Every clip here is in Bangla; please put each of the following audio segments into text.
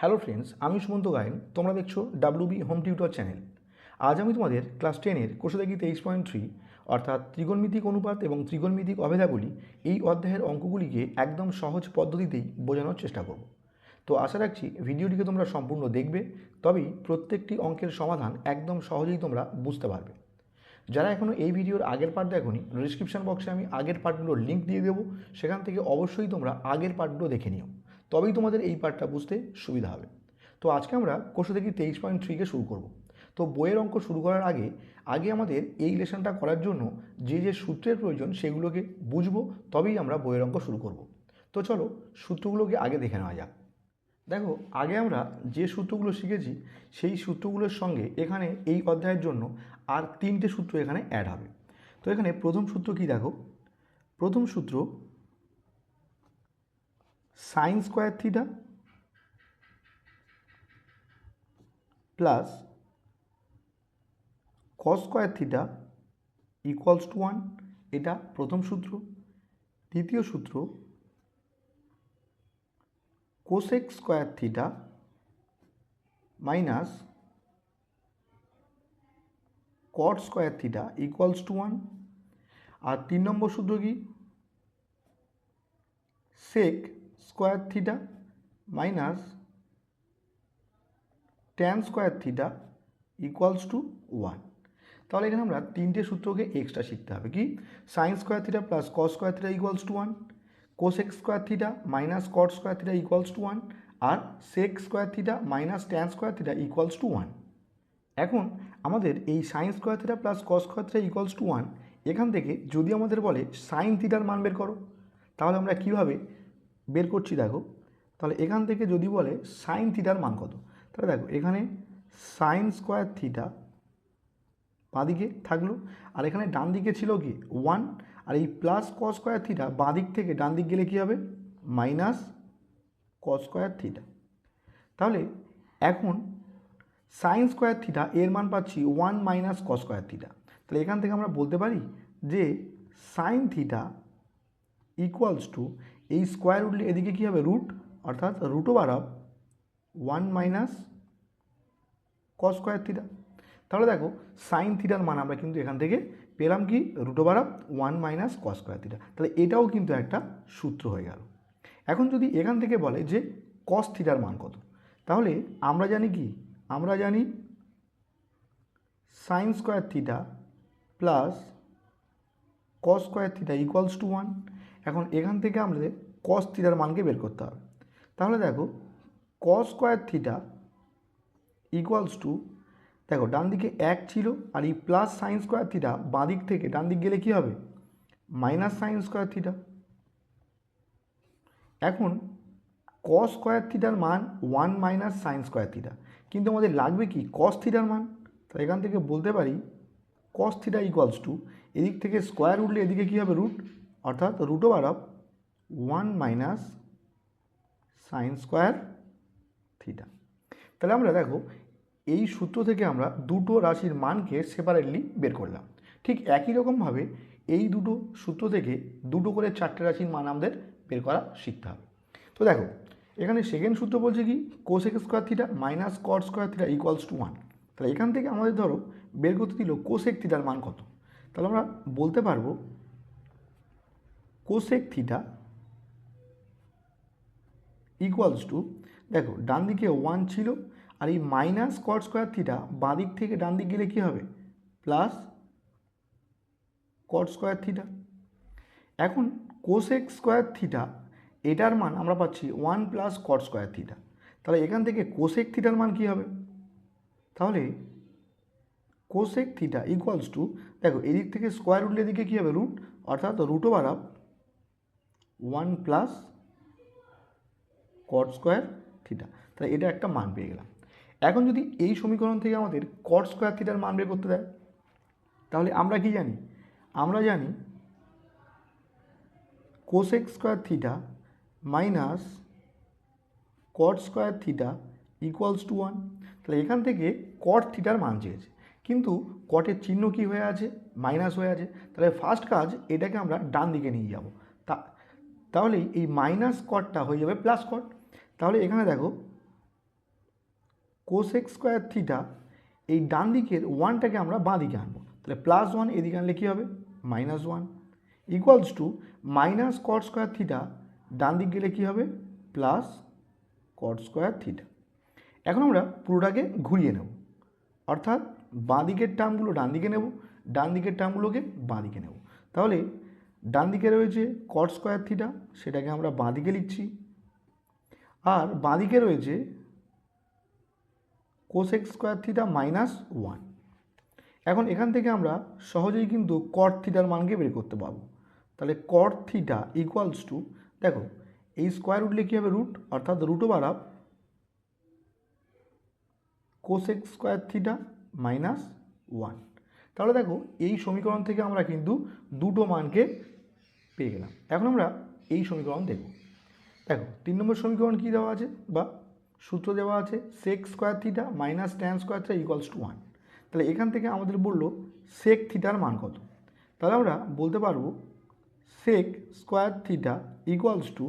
হ্যালো ফ্রেন্ডস আমি সুমন্ত গায়েন। তোমরা দেখছ ডাব্লিউবি হোম টিউটর চ্যানেল আজ আমি তোমাদের ক্লাস টেনের কোষাদাগি তেইশ পয়েন্ট থ্রি অর্থাৎ ত্রিগোণমিতিক অনুপাত এবং ত্রিগোণমিতিক অভেদাগুলি এই অধ্যায়ের অঙ্কগুলিকে একদম সহজ পদ্ধতিতেই বোঝানোর চেষ্টা করব। তো আশা রাখছি ভিডিওটিকে তোমরা সম্পূর্ণ দেখবে, তবেই প্রত্যেকটি অঙ্কের সমাধান একদম সহজেই তোমরা বুঝতে পারবে। যারা এখনও এই ভিডিওর আগের পার্ট দেখোনি ডিসক্রিপশন বক্সে আমি আগের পার্টগুলোর লিঙ্ক দিয়ে দেবো, সেখান থেকে অবশ্যই তোমরা আগের পার্টগুলো দেখে নিও। তবেই তোমাদের এই পার্টটা বুঝতে সুবিধা হবে। তো আজকে আমরা কোষে থেকে তেইশ পয়েন্ট থ্রিকে শুরু করব। তো বইয়ের অঙ্ক শুরু করার আগে আগে আমাদের এই লেসনটা করার জন্য যে যে সূত্রের প্রয়োজন সেগুলোকে বুঝব, তবেই আমরা বইয়ের অঙ্ক শুরু করব। তো চলো সূত্রগুলোকে আগে দেখে নেওয়া যাক। দেখো, আগে আমরা যে সূত্রগুলো শিখেছি, সেই সূত্রগুলোর সঙ্গে এখানে এই অধ্যায়ের জন্য আর তিনটে সূত্র এখানে অ্যাড হবে। তো এখানে প্রথম সূত্র কি দেখো? প্রথম সূত্র sine square theta plus cos square theta equals to one এটা প্রথম সূত্র। দ্বিতীয় সূত্র cosec square theta minus cot square theta equals to one আর তিন নম্বর সূত্র কি? Sec square theta minus tan square theta equals to one তাহলে এখানে আমরা তিনটে সূত্রকে এক্সট্রা শিখতে হবে কি sine square theta plus cos square theta equals to one cosec square theta minus cot square theta equals to one R sec square theta minus tan square theta equals to one এখন আমাদের এই sine square theta plus cos square theta equals to one এখান থেকে যদি আমাদের বলে সাইন থিটার মান বের করো তাহলে আমরা কীভাবে বের করছি, দেখো। তাহলে এখান থেকে যদি বলে সাইন থিটার মান কত? তাহলে দেখো, এখানে সাইন স্কোয়ার থিটা বাঁদিকে থাকল, আর এখানে ডান দিকে ছিল কি? ওয়ান আর এই প্লাস কস স্কোয়ার থিটা বাঁ দিক থেকে ডান দিক গেলে কী হবে? মাইনাস কস স্কোয়ার থিটা তাহলে এখন সাইন স্কোয়ার থিটা এর মান পাচ্ছি one minus cos square theta তাহলে এখান থেকে আমরা বলতে পারি যে সাইন থিটা ইকুয়ালস টু এই স্কোয়ার উঠলে এদিকে কী হবে? রুট অর্থাৎ root over of one minus cos square theta তাহলে দেখো সাইন থিটার মান আমরা কিন্তু এখান থেকে পেলাম কি? Root over of one minus cos square theta তাহলে এটাও কিন্তু একটা সূত্র হয়ে গেল। এখন যদি এখান থেকে বলে যে কস থিটার মান কত? তাহলে আমরা জানি কি? আমরা জানি sine square theta plus cos square theta equals to one এখন এখান থেকে আমাদের কস থিটার মানকে বের করতে হবে। তাহলে দেখো cos square theta equals to দেখো ডান দিকে এক ছিল আর এই প্লাস সাইন স্কোয়ার থিটা বাঁ দিক থেকে ডান দিক গেলে কী হবে? মাইনাস সাইন স্কোয়ার থিটা এখন কস স্কোয়ার থিটার মান one minus sine square theta কিন্তু আমাদের লাগবে কি? কস থিটার মান। তাহলে এখান থেকে বলতে পারি কস থিটা ইকুয়ালস টু এদিক থেকে স্কোয়ার উঠলে এদিকে কী হবে রুট অর্থাৎ root over of one minus sine square theta তাহলে আমরা দেখো, এই সূত্র থেকে আমরা দুটো রাশির মানকে সেপারেটলি বের করলাম। ঠিক একই রকমভাবে এই দুটো সূত্র থেকে দুটো করে চারটে রাশির মান আমাদের বের করা শিখতে হবে। তো দেখো, এখানে সেকেন্ড সূত্র বলছে কি cosec square theta minus cot square theta equals to one তাহলে এখান থেকে আমাদের ধরো, বের করতে দিল কোসেক থিটার মান কত? তাহলে আমরা বলতে পারব কোসেক থিটা ইকুয়ালস টু দেখো, ডান দিকে ওয়ান ছিল, আর এই মাইনাস কট স্কোয়ার থিটা বাঁ দিক থেকে ডান দিক গেলে কী হবে? প্লাস কট স্কোয়ার থিটা এখন কোসেক স্কোয়ার থিটা এটার মান আমরা পাচ্ছি one plus cot square theta তাহলে এখান থেকে কোসেক থিটার মান কী হবে? তাহলে কোসেক থিটা ইকুয়ালস টু দেখো, এদিক থেকে স্কোয়ার রুটের এদিকে কী হবে রুট অর্থাৎ root over of one plus cot square theta তাহলে এটা একটা মান পেয়ে গেলাম। এখন যদি এই সমীকরণ থেকে আমাদের কট স্কোয়ার থিটার মান বের করতে দেয়, তাহলে আমরা কি জানি? আমরা জানি cosec square theta minus cot square theta equals to one তাহলে এখান থেকে কট থিটার মান চেয়েছে। কিন্তু কটের চিহ্ন কি হয়ে আছে? মাইনাস হয়ে আছে। তাহলে ফার্স্ট কাজ এটাকে আমরা ডান দিকে নিয়ে যাব। তা তাহলেই এই মাইনাস কটটা হয়ে যাবে প্লাস কট তাহলে এখানে দেখো কোসেক স্কোয়ার থিটা এই ডান দিকের ওয়ানটাকে আমরা বাঁ দিকে আনব। তাহলে প্লাস ওয়ান এদিকে আনলে কী হবে? Minus one equals to minus cot square theta ডান দিক গেলে কী হবে? প্লাস কট স্কোয়ার থিটা এখন আমরা পুরোটাকে ঘুরিয়ে নেব। অর্থাৎ বাঁ দিকের টার্মগুলো ডান দিকে নেব, ডান দিকের টার্মগুলোকে বাঁ দিকে নেব। তাহলে ডান দিকে রয়েছে কট স্কোয়ার থিটা সেটাকে আমরা বাঁ দিকে লিখছি। আর বাঁ দিকে রয়েছে cosec square theta minus one এখন এখান থেকে আমরা সহজেই কিন্তু কট থিটার মানকে বের করতে পারব। তাহলে কট থিটা ইকুয়ালস টু দেখো, এই স্কোয়ার রুট লিখে হবে রুট অর্থাৎ root over of cosec square theta minus one তাহলে দেখো, এই সমীকরণ থেকে আমরা কিন্তু দুটো মানকে পেয়ে গেলাম। এখন আমরা এই সমীকরণ দেখব। দেখো, তিন নম্বর সমীকরণ কী দেওয়া আছে বা সূত্র দেওয়া আছে? Sec square theta minus tan square theta equals to one তাহলে এখান থেকে আমাদের বলল সেক থিটার মান কত? তাহলে আমরা বলতে পারব sec square theta equals to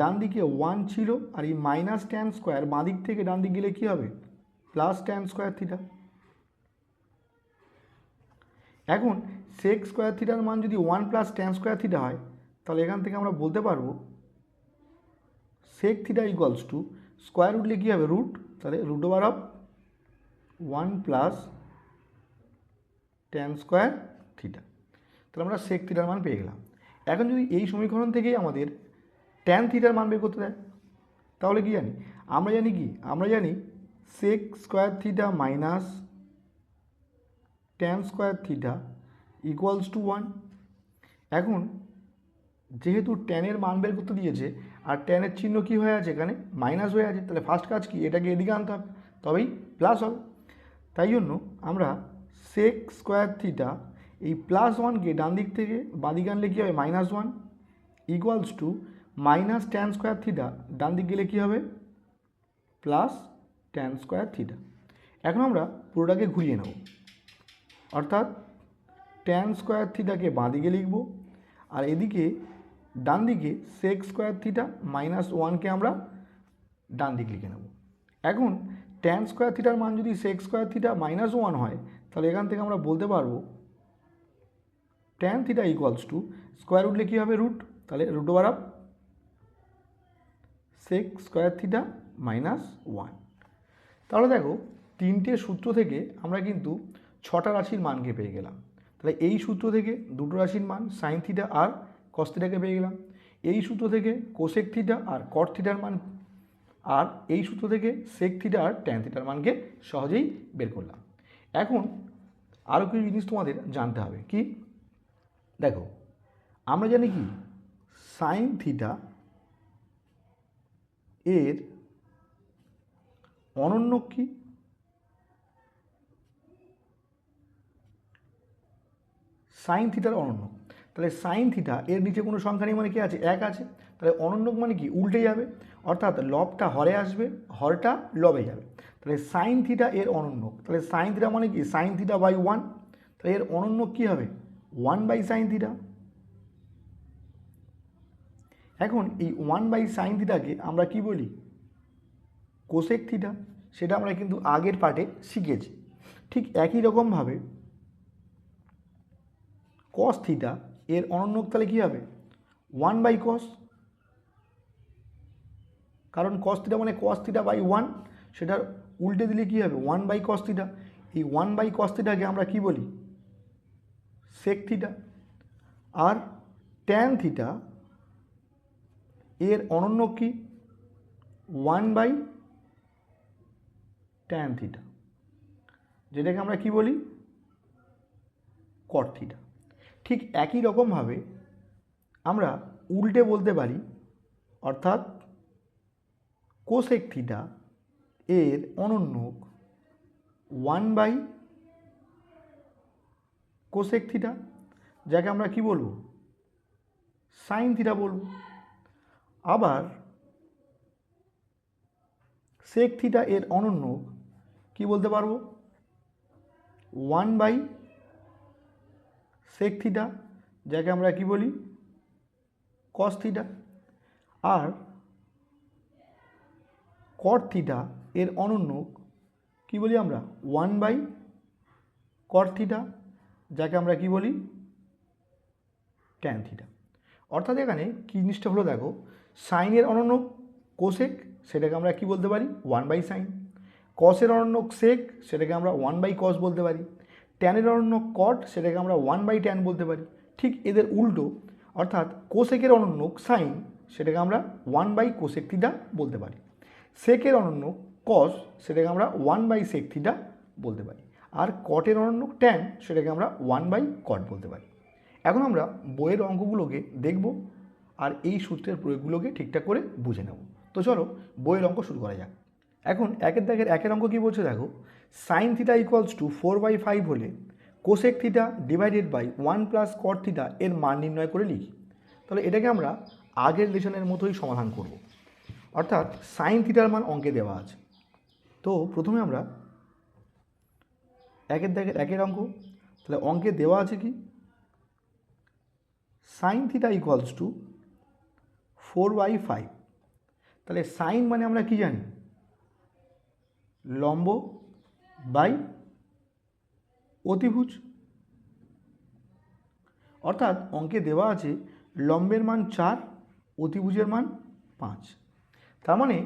ডান দিকে ওয়ান ছিল আর এই মাইনাস ট্যান স্কোয়ার বাঁ দিক থেকে ডান দিক গেলে কী হবে? প্লাস ট্যান স্কোয়ার থিটা এখন সেক স্কোয়ার থিটার মান যদি one plus tan square theta হয়, তাহলে এখান থেকে আমরা বলতে পারব sec theta equals to square রুটলে কী হবে রুট তাহলে root over of one plus tan square theta তাহলে আমরা সেক থিটার মান পেয়ে গেলাম। এখন যদি এই সমীকরণ থেকেই আমাদের ট্যান থিটার মান বের করতে দেয়, তাহলে কি জানি? আমরা জানি কি? আমরা জানি sec square theta minus tan square theta equals to one এখন যেহেতু ট্যানের মান বের করতে দিয়েছে, আর ট্যানের চিহ্ন কী হয়ে আছে এখানে? মাইনাস হয়ে আছে। তাহলে ফার্স্ট কাজ কি? এটাকে এদিকে আনতে হবে। তবেই প্লাস হবে। তাই জন্য আমরা সেক স্কোয়ার থিটা এই প্লাস ওয়ানকে ডান দিক থেকে বাঁ দিকে আনলে কী হবে? Minus one equals to minus tan square theta ডান দিক গেলে কী হবে? প্লাস ট্যান স্কোয়ার থিটা এখন আমরা পুরোটাকে ঘুরিয়ে নেব। অর্থাৎ ট্যান স্কোয়ার থিটাকে বাঁ দিকে লিখব, আর এদিকে ডান দিকে সেক স্কোয়ার থিটা মাইনাস ওয়ানকে আমরা ডান দিক লিখে নেব। এখন ট্যান স্কোয়ার থিটার মান যদি sec square theta minus one হয়, তাহলে এখান থেকে আমরা বলতে পারব tan theta equals to square রুটলে কী হবে রুট তাহলে root over of sec square theta minus one তাহলে দেখো তিনটে সূত্র থেকে আমরা কিন্তু ছটা রাশির মানকে পেয়ে গেলাম। তাহলে এই সূত্র থেকে দুটো রাশির মান সাইন থিটা আর কস্তিটাকে পেয়ে গেলাম। এই সূত্র থেকে কোসেক থিটা আর কট থিটার মান আর এই সূত্র থেকে সেক থিটা আর ট্যান থিটার মানকে সহজেই বের করলাম। এখন আরও কিছু জিনিস তোমাদের জানতে হবে কি? দেখো, আমরা জানি কি? সাইন থিটা এর অনন্য কি? সাইন থিটার অনন্য তাহলে সাইন থিটা এর নিচে কোনো সংখ্যা নেই মানে কি আছে? এক আছে। তাহলে অনন্য মানে কি? উল্টে যাবে। অর্থাৎ লবটা হরে আসবে, হরটা লবে যাবে। তাহলে সাইন থিটা এর অনন্য তাহলে সাইন থিটা মানে কি? সাইন থিটা বাই ওয়ান তাহলে এর অনন্য কী হবে? ওয়ান বাই সাইন থিটা এখন এই ওয়ান বাই সাইন থিটাকে আমরা কি বলি? কোশেক থিটা সেটা আমরা কিন্তু আগের পার্টে শিখেছি। ঠিক একই রকমভাবে কস থিটা এর অনন্য তাহলে কী হবে? ওয়ান বাই কস কারণ কস থিটা মানে কস থিটা বাই ওয়ান সেটার উল্টে দিলে কী হবে? ওয়ান বাই কস থিটা এই ওয়ান বাই কস থিটাকে আমরা কী বলি? সেক থিটা আর ট্যান থিটা এর অনন্য কি? ওয়ান বাই ট্যান থিটা যেটাকে আমরা কি বলি? কট থিটা ঠিক একই রকমভাবে আমরা উল্টে বলতে পারি, অর্থাৎ কোসেক থিটা এর অনন্যক ওয়ান বাই কোসেক থিটা যাকে আমরা কি বলব? সাইন থিটা বলব। আবার সেক থিটা এর অনন্য কি বলতে পারব? ওয়ান বাই সেক থিটা যাকে আমরা কি বলি? কস থিটা আর কট থিটা এর অনন্য কি বলি আমরা? ওয়ান বাই কট থিটা যাকে আমরা কি বলি? ট্যান থিটা অর্থাৎ এখানে কি জিনিসটা হলো দেখো সাইনের অনন্য কোসেক সেটাকে আমরা কি বলতে পারি? ওয়ান বাই সাইন কসের অনন্য সেক সেটাকে আমরা ওয়ান বাই কস বলতে পারি। ট্যানের অরণ্য কট সেটাকে আমরা ওয়ান বাই ট্যান বলতে পারি। ঠিক এদের উল্টো, অর্থাৎ কোশেকের অনন্য সাইন সেটাকে আমরা ওয়ান বাই কোসেক থিটা বলতে পারি। সেকের অনন্য কস সেটাকে আমরা ওয়ান বাই সেক থিটা বলতে পারি। আর কটের অনন্য ট্যান সেটাকে আমরা ওয়ান বাই কট বলতে পারি। এখন আমরা বইয়ের অঙ্কগুলোকে দেখব আর এই সূত্রের প্রয়োগগুলোকে ঠিকঠাক করে বুঝে নেব। তো চলো, বইয়ের অঙ্ক শুরু করা যাক। এখন একের দাগের একের অঙ্ক কী বলছে দেখো? Sine theta equals to four by five হলে cosec theta divided by one plus cot theta এর মান নির্ণয় করে লিখি। তাহলে এটাকে আমরা আগের লেশনের মতোই সমাধান করব। অর্থাৎ সাইন থিটার মান অঙ্কে দেওয়া আছে। তো প্রথমে আমরা একের দাগের একের অঙ্ক, তাহলে অঙ্কে দেওয়া আছে কি? Sine theta equals to four by five তাহলে সাইন মানে আমরা কি জানি? লম্ব বাই অতিভুজ। অর্থাৎ অঙ্কে দেওয়া আছে লম্বের মান চার, অতিভুজের মান পাঁচ। তার মানে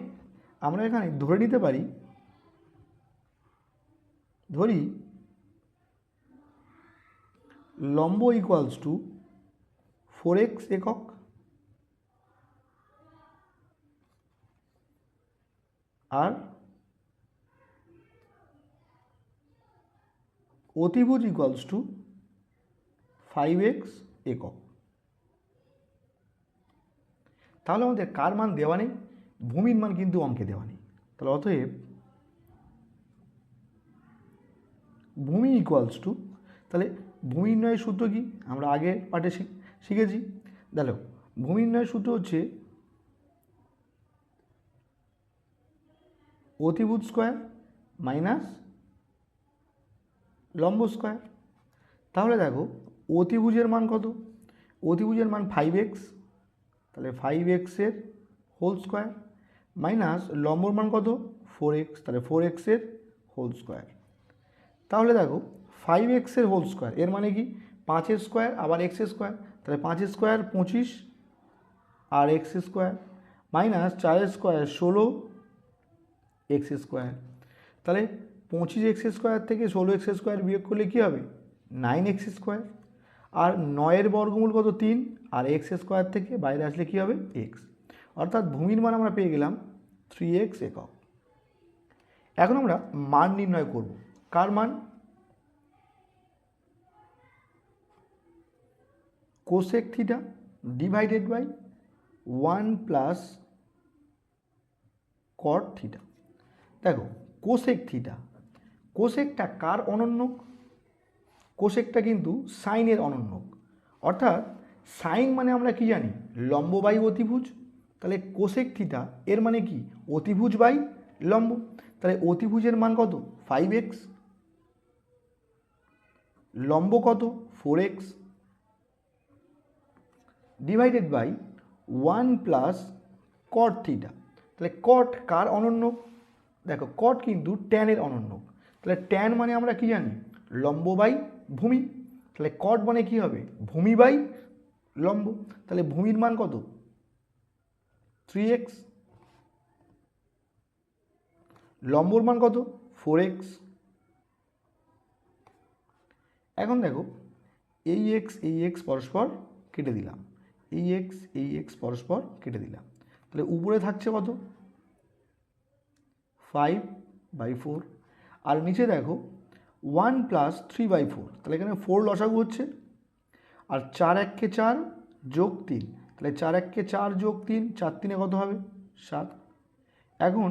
আমরা এখানে ধরে নিতে পারি, ধরি লম্ব ইকুয়ালস টু ফোর এক্স একক আর অতিভুজ ইকুয়ালস টু ফাইভ এক্স একক। তাহলে আমাদের কার মান দেওয়া নেই? ভূমির মান কিন্তু অঙ্কে দেওয়া নেই। তাহলে অতএব ভূমি ইকুয়ালস টু তাহলে ভূমি নির্ণয়ের সূত্র কি? আমরা আগের পাঠে শিখ- শিখেছি। দেখো ভূমি নির্ণয়ের সূত্র হচ্ছে অতিভুজ স্কোয়ার মাইনাস লম্ব স্কোয়ার। তাহলে দেখো, অতিভুজের মান কত? অতিভুজের মান ফাইভ এক্স তাহলে ফাইভ এক্সের হোল স্কোয়ার মাইনাস লম্বর মান কত? ফোর এক্স তাহলে ফোর এক্সের হোল স্কোয়ার তাহলে দেখো ফাইভ এক্সের হোল স্কোয়ার এর মানে কি? পাঁচের স্কোয়ার আবার এক্স স্কোয়ার তাহলে পাঁচের স্কোয়ার পঁচিশ, আর এক্স স্কোয়ার মাইনাস চারের স্কোয়ার ষোলো এক্স স্কোয়ার তাহলে পঁচিশ এক্স স্কোয়ার থেকে ষোলো এক্স স্কোয়ার বিয়োগ করলে কী হবে? Nine x square. আর নয়ের বর্গমূল কত? তিন। আর এক্স স্কোয়ার থেকে বাইরে আসলে কী হবে? এক্স। অর্থাৎ ভূমির মান আমরা পেয়ে গেলাম থ্রি এক্স একক। এখন আমরা মান নির্ণয় করব। কার মান? Cosec theta divided by one plus cot theta. দেখো, কোসেক থিটা কোসেকটা কার অনন্যক? কোসেকটা কিন্তু সাইনের অনন্যক। অর্থাৎ সাইন মানে আমরা কি জানি? লম্ব বাই অতিভুজ। তাহলে কোসেক থিটা, এর মানে কি? অতিভুজ বাই লম্ব। তাহলে অতিভুজের মান কত? ফাইভ এক্স লম্ব কত? Four x divided by one plus cot theta তাহলে কট কার অনন্য দেখো কট কিন্তু ট্যানের অনন্য তাহলে ট্যান মানে আমরা কি জানি? লম্ব বাই ভূমি। তাহলে কট মানে কি হবে? ভূমি বাই লম্ব। তাহলে ভূমির মান কত? থ্রি এক্স লম্বর মান কত? ফোর এক্স এখন দেখো, এই এক্স এই এক্স পরস্পর কেটে দিলাম। এই এক্স এই এক্স পরস্পর কেটে দিলাম। তাহলে উপরে থাকছে কত? ফাইভ বাই ফোর আর নিচে দেখো one plus three by four তাহলে এখানে ফোর লসাগু হচ্ছে, আর চার এককে চার যোগ তিন, তাহলে চার এককে চার যোগ তিন, চার তিনে কত হবে? সাত। এখন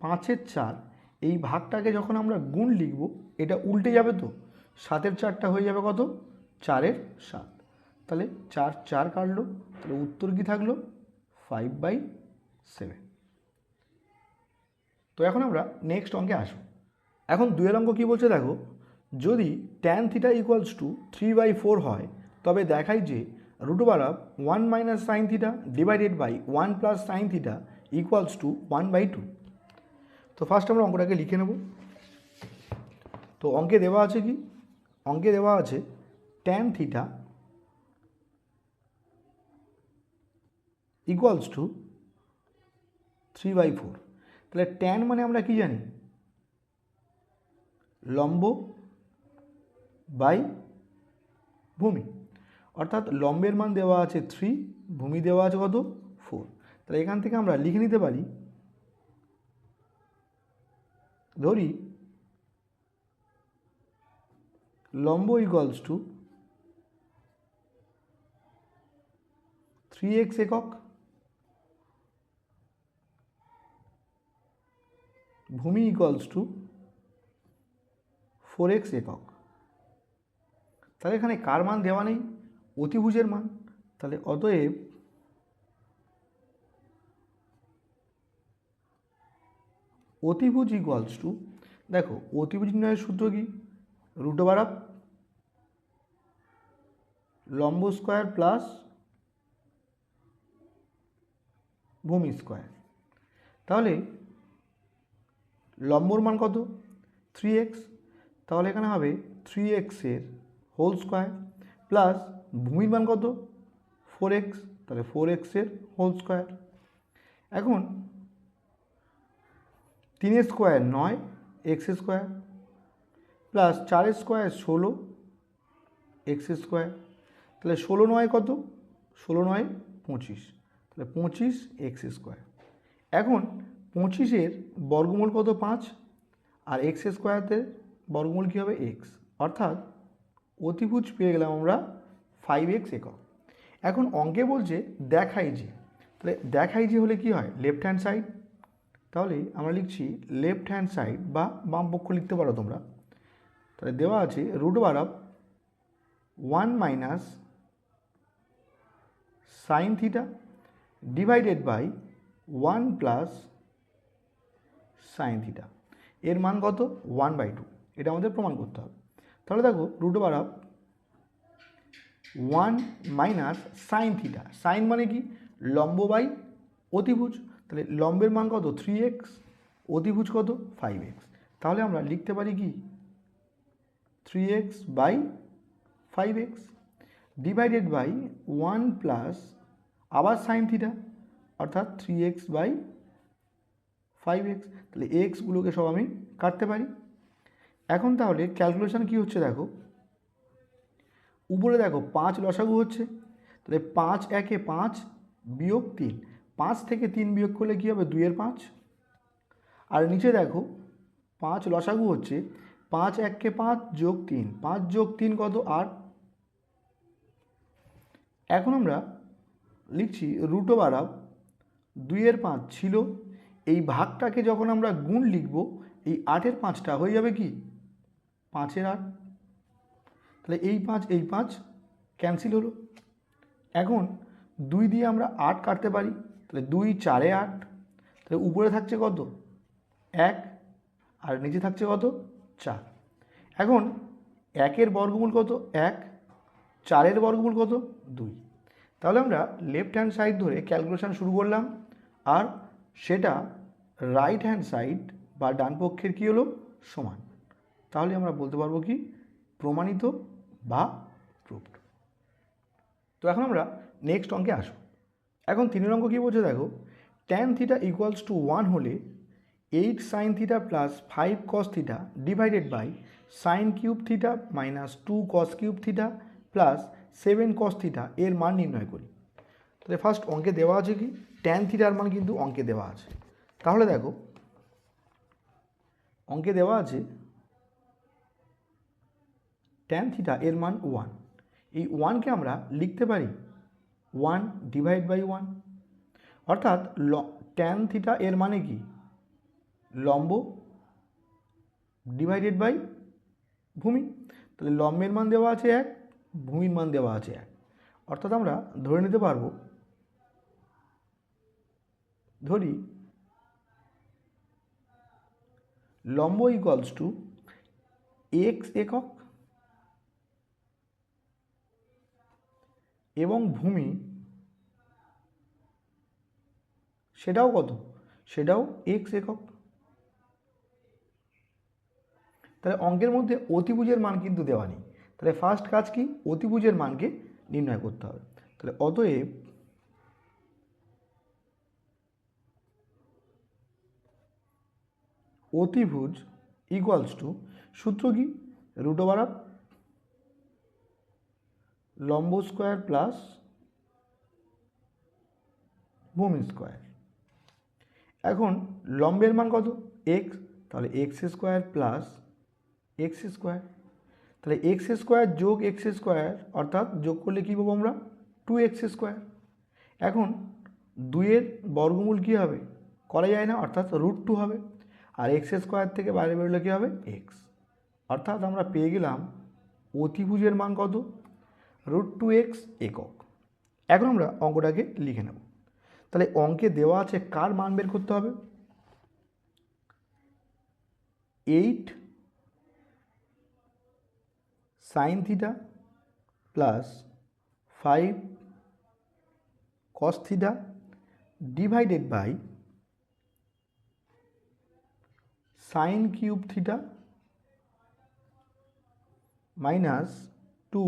পাঁচের চার, এই ভাগটাকে যখন আমরা গুণ লিখব, এটা উল্টে যাবে তো, সাতের চারটা হয়ে যাবে কত? চারের সাত। তাহলে চার চার কাটলো, তাহলে উত্তর কী থাকল? ফাইভ বাই সেভেন তো এখন আমরা নেক্সট অঙ্কে আসব। এখন দুয়ের অঙ্ক কী বলছে দেখো, যদি tan theta equals to three by four হয়, তবে দেখাই যে root over of one minus sine theta divided by one plus sine theta equals to one by two তো ফার্স্ট আমরা অঙ্কটাকে লিখে নেব। তো অঙ্কে দেওয়া আছে কি? অঙ্কে দেওয়া আছে tan theta equals to three by four তাহলে ট্যান মানে আমরা কি জানি? লম্ব বাই ভূমি। অর্থাৎ লম্বের মান দেওয়া আছে থ্রি ভূমি দেওয়া আছে কত? ফোর তাহলে এখান থেকে আমরা লিখে নিতে পারি, ধরি লম্ব ইকুয়ালস টু থ্রি এক্স একক ভূমি ইকুয়ালস টু ফোর এক্স একক। তাহলে এখানে কার মান দেওয়া নেই? অতিভুজের মান। তাহলে অতএব অতিভুজ ইকুয়ালস টু, দেখো, অতিভুজ নির্ণয়ের সূত্র কি? রুট ওভার আপ লম্ব স্কোয়ার প্লাস ভূমি স্কোয়ার। তাহলে লম্বর মান কত? থ্রি এক্স তাহলে এখানে হবে থ্রি এক্সের হোল স্কোয়ার প্লাস ভূমির মান কত? ফোর এক্স তাহলে ফোর এক্সের হোল স্কোয়ার এখন তিনের স্কোয়ার নয় এক্স স্কোয়ার প্লাস চারের স্কোয়ার ষোলো এক্স স্কোয়ার তাহলে ষোলো নয় কত? ষোলো নয় পঁচিশ। তাহলে পঁচিশ এক্স স্কোয়ার এখন পঁচিশের বর্গমূল কত? পাঁচ। আর এক্স স্কোয়ারের বর্গমূল কী হবে? এক্স। অর্থাৎ অতিভুজ পেয়ে গেলাম আমরা ফাইভ এক্স একক। এখন অঙ্কে বলছে দেখাই যে তাহলে দেখাই যে হলে কি হয়? লেফট হ্যান্ড সাইড তাহলে আমরা লিখছি লেফট হ্যান্ড সাইড বা বাম পক্ষ লিখতে পারো তোমরা। তাহলে দেওয়া আছে root over of one minus sine theta divided by one plus sine theta এর মান কত? ওয়ান বাই টু এটা আমাদের প্রমাণ করতে হবে। তাহলে দেখো root over of one minus sine theta sine মানে কি? লম্ব বাই অতিভুজ। তাহলে লম্বের মান কত? থ্রি এক্স অতিভুজ কত? ফাইভ এক্স তাহলে আমরা লিখতে পারি কি? Three x by five x divided by one plus আবার সাইন থিটা অর্থাৎ three x by five x তাহলে এক্সগুলোকে সব আমি কাটতে পারি। এখন তাহলে ক্যালকুলেশন কি হচ্ছে দেখো? উপরে দেখো পাঁচ লসাগু হচ্ছে, তাহলে পাঁচ একে পাঁচ বিয়োগ তিন, পাঁচ থেকে তিন বিয়োগ করলে কী হবে? দুইয়ের পাঁচ। আর নিচে দেখো, পাঁচ লসাগু হচ্ছে, পাঁচ এককে পাঁচ যোগ তিন, পাঁচ যোগ তিন কত? আট। এখন আমরা লিখছি রুটো বাড়াও দুইয়ের পাঁচ ছিল এই ভাগটাকে যখন আমরা গুণ লিখব, এই আটের পাঁচটা হয়ে যাবে কি? পাঁচের আট। তাহলে এই পাঁচ এই পাঁচ ক্যান্সেল হলো। এখন দুই দিয়ে আমরা আট কাটতে পারি, তাহলে দুই চারে আট। তাহলে উপরে থাকছে কত? এক। আর নিচে থাকছে কত? চার। এখন একের বর্গমূল কত? এক। চারের বর্গমূল কত? দুই। তাহলে আমরা লেফট হ্যান্ড সাইড ধরে ক্যালকুলেশান শুরু করলাম, আর সেটা রাইট হ্যান্ড সাইড বা ডান পক্ষের কী হলো? সমান। তাহলে আমরা বলতে পারব কি? প্রমাণিত বা প্রুফড তো এখন আমরা নেক্সট অঙ্কে আসব। এখন তিনের অঙ্ক কী বলছে দেখো? Tan theta equals to one হলে eight sine theta plus five cos theta divided by sine cube theta minus two cos cube theta plus seven cos theta এর মান নির্ণয় করি। তাহলে ফার্স্ট অঙ্কে দেওয়া আছে কি? ট্যান থিটার মান কিন্তু অঙ্কে দেওয়া আছে। তাহলে দেখো, অঙ্কে দেওয়া আছে ট্যান থিটা এর মান ওয়ান এই ওয়ানকে আমরা লিখতে পারি ওয়ান ডিভাইড বাই ওয়ান অর্থাৎ ল ট্যান থিটা এর মানে কি? লম্ব ডিভাইডেড বাই ভূমি। তাহলে লম্বের মান দেওয়া আছে এক, ভূমির মান দেওয়া আছে এক। অর্থাৎ আমরা ধরে নিতে পারব, ধরি লম্ব ইকুয়ালস টু এক্স একক এবং ভূমি সেটাও কত? সেটাও এক্স একক। তাহলে অঙ্কের মধ্যে অতিভুজের মান কিন্তু দেওয়া নেই। তাহলে ফার্স্ট কাজ কি? অতিভুজের মানকে নির্ণয় করতে হবে। তাহলে অতএব অতিভুজ ইকুয়ালস টু সূত্র কি? রুট ওভার অফ লম্ব স্কোয়ার প্লাস ভূমি স্কোয়ার এখন লম্বের মান কত? এক্স তাহলে x square plus x square তাহলে এক্স স্কোয়ার যোগ এক্স স্কোয়ার অর্থাৎ যোগ করলে কী পাবো আমরা? টু এক্স স্কোয়ার এখন দুইয়ের বর্গমূল কী হবে? করা যায় না, অর্থাৎ রুট টু হবে। আর এক্স স্কোয়ার থেকে বাইরে বেরোলে কী হবে? এক্স অর্থাৎ আমরা পেয়ে গেলাম অতিভুজের মান কত? রুট টু এক্স একক। এখন আমরা অঙ্কটাকে লিখে নেব। তাহলে অঙ্কে দেওয়া আছে কার মান বের করতে হবে? Eight sine theta plus five cos theta divided by sine cube theta minus two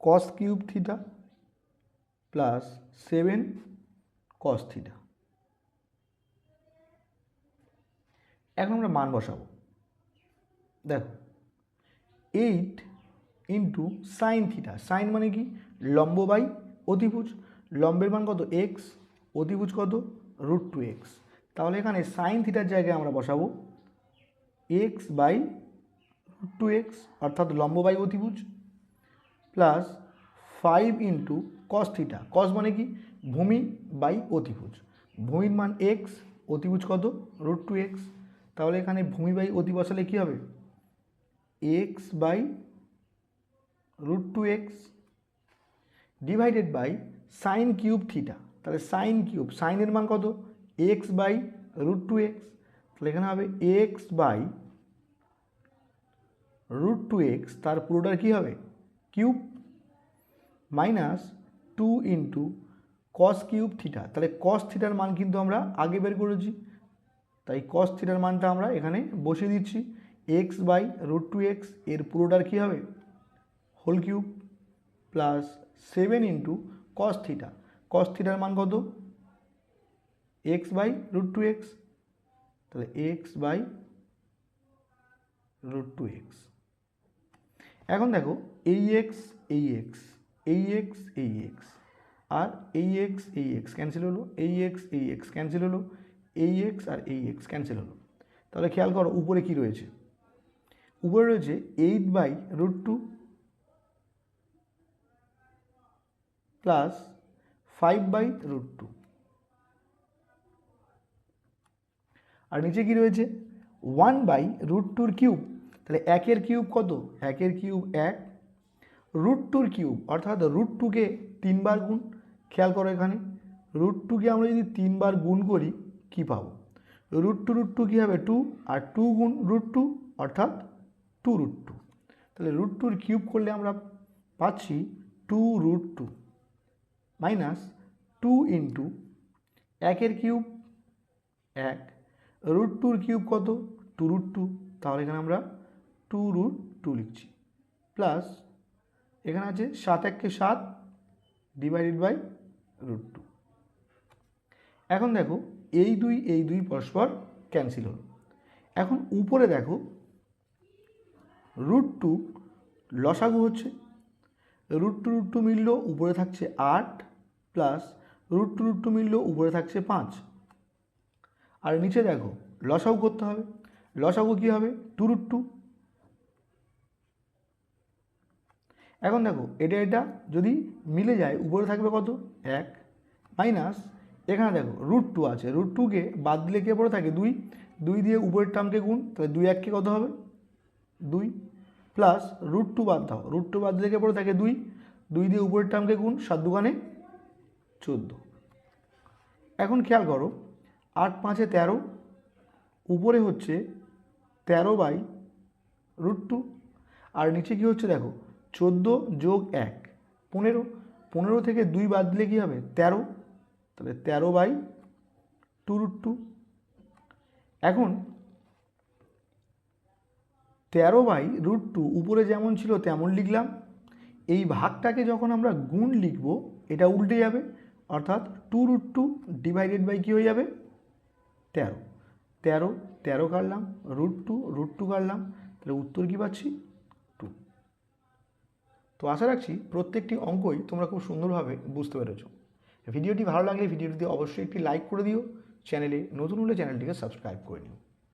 cos cube theta plus seven cos theta এখন আমরা মান বসাবো। দেখো eight into sine theta sine মানে কি? লম্ব বাই অতিভুজ। লম্বের মান কত? এক্স অতিভুজ কত? রুট টু এক্স তাহলে এখানে সাইন থিটার জায়গায় আমরা বসাবো এক্স বাই টু এক্স অর্থাৎ লম্ব বাই অতিভুজ plus five into cos theta cos মানে কি? ভূমি বাই অতিভুজ। ভূমির মান এক্স অতিভুজ কত? রুট টু এক্স তাহলে এখানে ভূমি বাই অতি বসালে কী হবে? X by root two x divided by sine cube theta তাহলে সাইন কিউব সাইনের মান কত? X by root two x তাহলে এখানে হবে x by root two x তার পুরোটার কী হবে? Cube minus two into cos cube theta তাহলে কস থিটার মান কিন্তু আমরা আগে বের করেছি, তাই কস থিটার মানটা আমরা এখানে বসিয়ে দিচ্ছি এক্স বাই রুট টু এক্সের পুরোটার কী হবে? Whole cube plus seven into cos theta cos থিটার মান কত? X by root two x তাহলে x by root two x এখন দেখো এই এক্স এই এক্স এই এক্স এই এক্স আর এই এক্স এই এক্স ক্যান্সেল হলো এই এক্স এই এক্স ক্যান্সেল হলো এই এক্স আর এই এক্স ক্যান্সেল হলো। তাহলে খেয়াল করো, উপরে কি রয়েছে? উপরে রয়েছে eight by root two plus five by root two আর নিচে কি রয়েছে? ওয়ান বাই রুট টুর কিউব তাহলে একের কিউব কত? একের কিউব এক। রুট টুর কিউব অর্থাৎ রুট টুকে তিনবার গুণ। খেয়াল করো এখানে। রুট টুকে আমরা যদি তিনবার গুণ করি, কি পাবো? রুট টু রুট টু কী হবে? টু আর টু গুণ রুট টু অর্থাৎ টু রুট টু তাহলে রুট টুর কিউব করলে আমরা পাচ্ছি two root two minus two into একের কিউব এক। রুট টুর কিউব কত? টু রুট টু তাহলে এখানে আমরা টু রুট টু লিখছি। প্লাস এখানে আছে সাত এককে সাত ডিভাইডেড বাই রুট টু এখন দেখো, এই দুই এই দুই পরস্পর ক্যান্সেল হলো। এখন উপরে দেখো রুট টু লসাগু হচ্ছে। রুট টু রুট টু মিলল, উপরে থাকছে আট plus root two root two মিলল, উপরে থাকছে পাঁচ। আর নিচে দেখো, লসাগু করতে হবে। লসাগু কী হবে? টু রুট টু এখন দেখো, এটা এটা যদি মিলে যায়, উপরে থাকবে কত? এক। মাইনাস, এখানে দেখো রুট টু আছে। রুট টুকে বাদ দিলে কে পড়ে থাকে? দুই। দুই দিয়ে উপরের টার্মকে গুণ, তাহলে দুই এককে কত হবে? দুই। প্লাস রুট টু বাদ দাও। রুট টু বাদ দিলে কে পড়ে থাকে? দুই। দুই দিয়ে উপরের টার্মকে গুণ, সাত দুগানে চোদ্দ। এখন খেয়াল করো আট পাঁচে তেরো, উপরে হচ্ছে তেরো বাই রুট টু, আর নিচে কী হচ্ছে দেখো, চোদ্দ যোগ এক, পনেরো পনেরো থেকে দুই বাদ দিলে কী হবে, তেরো, তাহলে তেরো বাই টু রুট টু। এখন তেরো বাই রুট টু উপরে যেমন ছিল তেমন লিখলাম, এই ভাগটাকে যখন আমরা গুণ লিখব, এটা উল্টে যাবে, অর্থাৎ two root two divided by কী হয়ে যাবে তেরো। তেরো তেরো কাটলাম রুট টু রুট টু কাটলাম, তাহলে উত্তর কী পাচ্ছি? টু তো আশা রাখছি প্রত্যেকটি অঙ্কই তোমরা খুব সুন্দরভাবে বুঝতে পেরেছ। ভিডিওটি ভালো লাগলে ভিডিওটি অবশ্যই একটি লাইক করে দিও। চ্যানেলে নতুন হলে চ্যানেলটিকে সাবস্ক্রাইব করে নিও।